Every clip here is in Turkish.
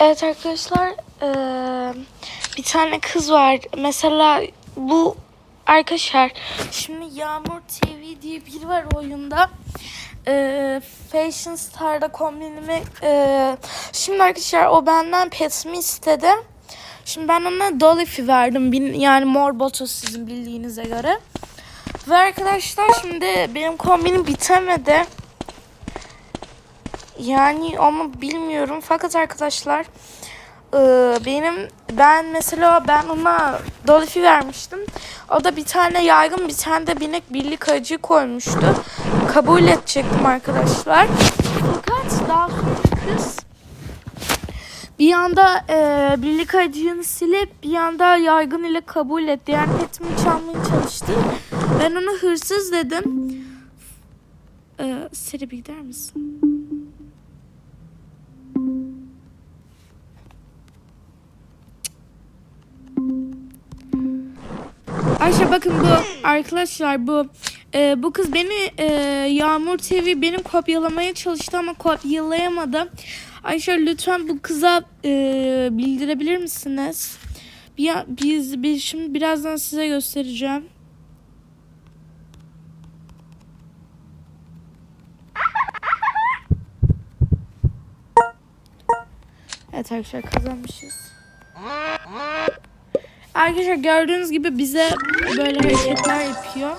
Evet arkadaşlar eee, bir tane kız var. Mesela bu arkadaşlar şimdi Yağmur TV diye biri var oyunda. Eee Fashion Star'da kombinimi eee, şimdi arkadaşlar o benden petimi istedi. Şimdi ben ona Doliphy verdim. Yani mor botos sizin bildiğinize göre. Ve arkadaşlar şimdi benim kombinim bitemedi. Yani ama bilmiyorum. Fakat arkadaşlar e, benim ben mesela ben ona Dolphy vermiştim. O da bir tane yaygın bir tane de binek birlik acı koymuştu. Kabul edecektim arkadaşlar. Fakat daha sonra kız bir anda e, birlik acını silip bir anda yaygın ile kabul etti. Yani petimi çalmaya çalıştı. Ben ona hırsız dedim. E, Seri bir gider misin? Ayşe bakın bu arkadaşlar bu e, bu kız beni e, Yağmur TV benim kopyalamaya çalıştı ama kopyalayamadı. Ayşe lütfen bu kıza e, bildirebilir misiniz? Bir, biz, biz şimdi birazdan size göstereceğim. Evet arkadaşlar kazanmışız. Arkadaşlar gördüğünüz gibi bize böyle hareketler yapıyor.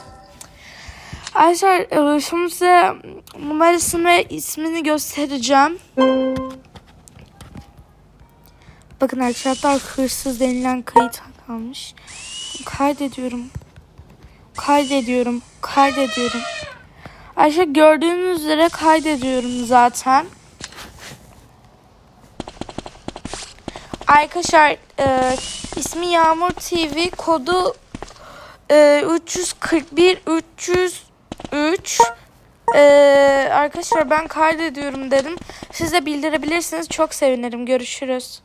Arkadaşlar e, şimdi size numarasını ve ismini göstereceğim. Bakın arkadaşlar hatta hırsız denilen kayıt kalmış. Kaydediyorum. Kaydediyorum. Kaydediyorum. Arkadaşlar gördüğünüz üzere kaydediyorum zaten. Arkadaşlar e, ismi Yağmur TV kodu e, 341 303 e, arkadaşlar ben kaydediyorum dedim. Siz de bildirebilirsiniz. Çok sevinirim. Görüşürüz.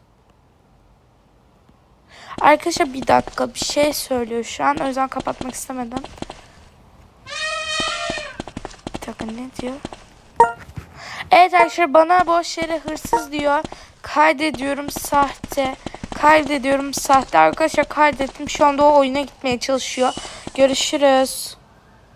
Arkadaşlar bir dakika bir şey söylüyor şu an. O yüzden kapatmak istemedim. Bir dakika ne diyor? Evet arkadaşlar bana boş yere hırsız diyor. Kaydediyorum sahte. Kaydediyorum sahte. Arkadaşlar kaydettim. Şu anda o oyuna gitmeye çalışıyor. Görüşürüz.